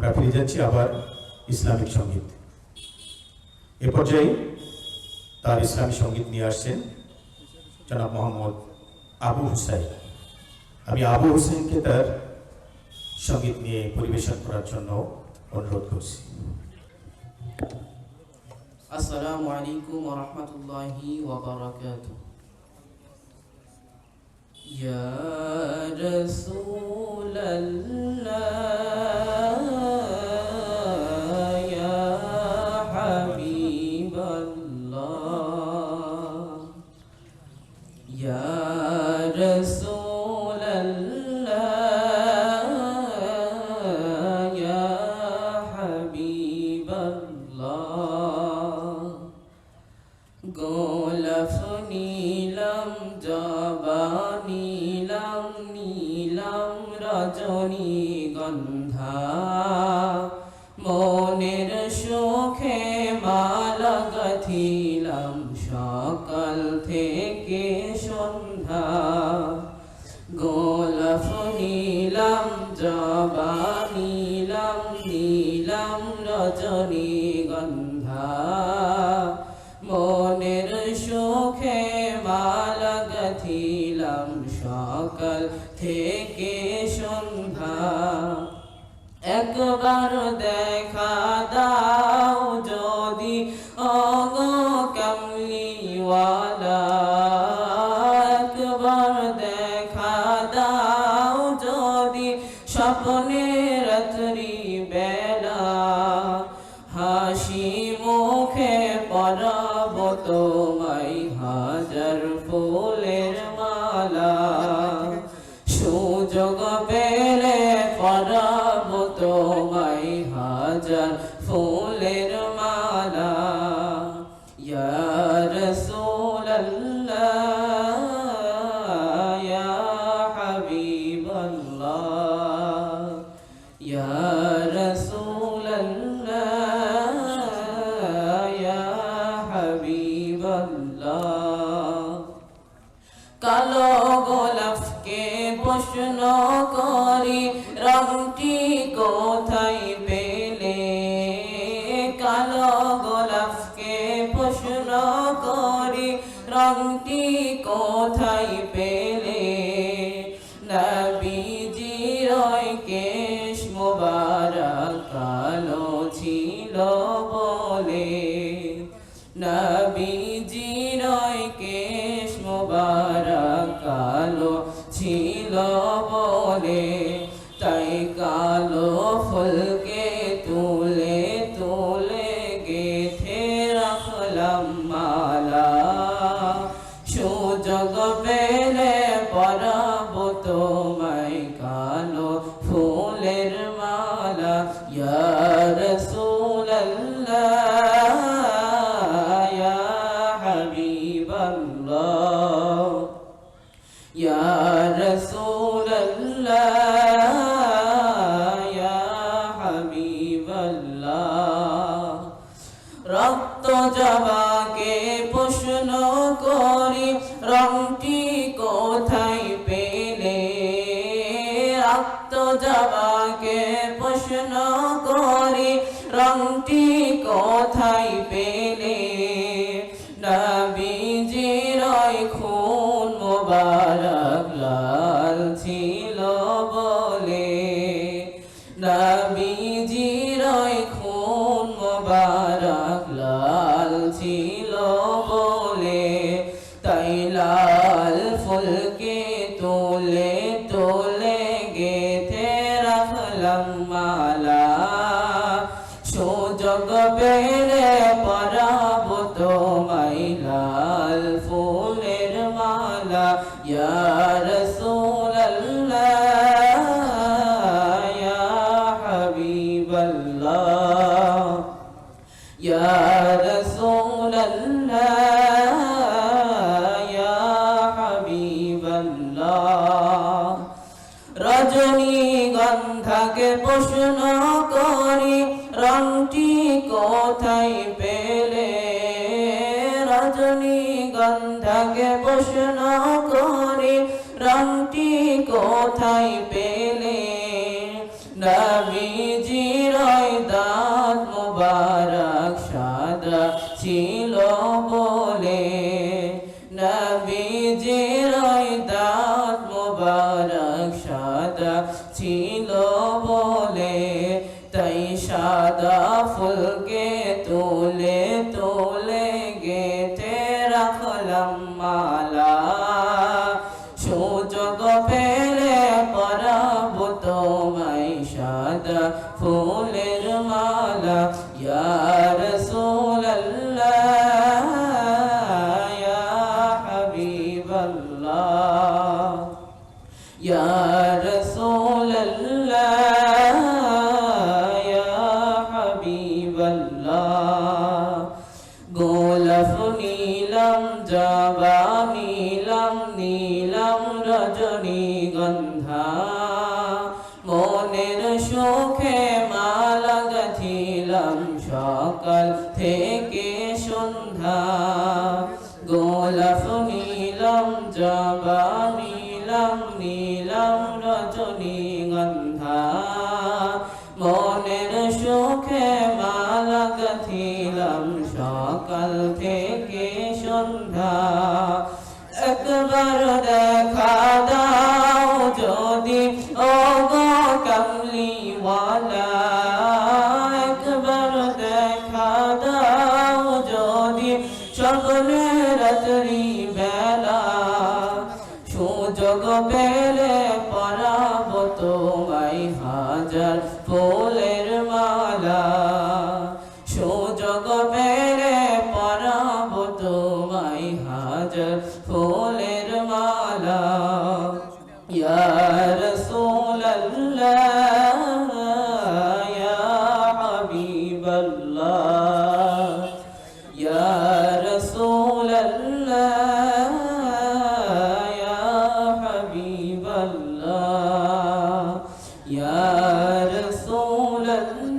আমরা ফিরে যাচ্ছি আবার ইসলামিক সংগীত। এ পর্যায়ে তার ইসলামী সংগীত নিয়ে আসছেন জনাব মোহাম্মদ আবু হুসাইন। আমি আবু হুসেনকে তার সংগীত নিয়ে পরিবেশন করার জন্য অনুরোধ করছি। আসসালামু আলাইকুম ওয়া রাহমাতুল্লাহি রজনী গন্ধা। মনের সুখে মালা গাথিলাম সকাল থেকে সন্ধ্যা। গোলাপ নীলম, জবা নীলম নীলম রজনী গন্ধা। মনের সুখে মালা গাথিলাম সকাল থেকে সন্ধ্যা। একবার দেখা দাও যদি অগ কামলিওয়ালা। একবার দেখা দাও যদি স্বপ্নে রাত্রি ইয়া রাসূলাল্লাহ ইয়া হাবিবাল্লাহ ইয়া রাসূলাল্লাহ ইয়া হাবিবাল্লাহ কালো গোলাপকে প্রশ্ন রংটি কোথায় পেলে, নবীজির ওই কেশ মোবারক কালো ছিল বলে, নবীজির ওই কেশ মোবারক কালো ছিল বলে, তাই কালো ফুলকে ইয়া রাসূলাল্লাহ ইয়া হাবিবাল্লাহ ইয়া রাসূলাল্লাহ ইয়া হাবিবাল্লাহ রক্ত জবাকে প্রশ্ন করি, রংটি কোথায় পেলে? রক্ত জবাকে রংটি কোথায় পেলে। পেলে পরাব তোমায় লাল ফুলের মালা। ইয়া রাসূলাল্লাহ, ইয়া হাবিবাল্লাহ, ইয়া রাসূলাল্লাহ, ইয়া হাবিবাল্লাহ। রজনীগন্ধাকে প্রশ্ন করি রঙটি কোথায় পেলে রজনীগন্ধাকে প্রশ্ন করে। রঙটি কোথায় পেলে? নবীজি রয় দাঁত মুবারক সাদা ছিল বলে। নবীজি রয় দাঁত মুবারক সাদা ফুলকে তুলে তুলে গেতে রাখলাম মালা। লফ নীলম জবা নীলম নীলম রজনী গন্ধা মনের শোখে মালা গাঁথিলাম সকাল থেকে সন্ধ্যা গোলাপ নীলম জবা সকাল رسول الله.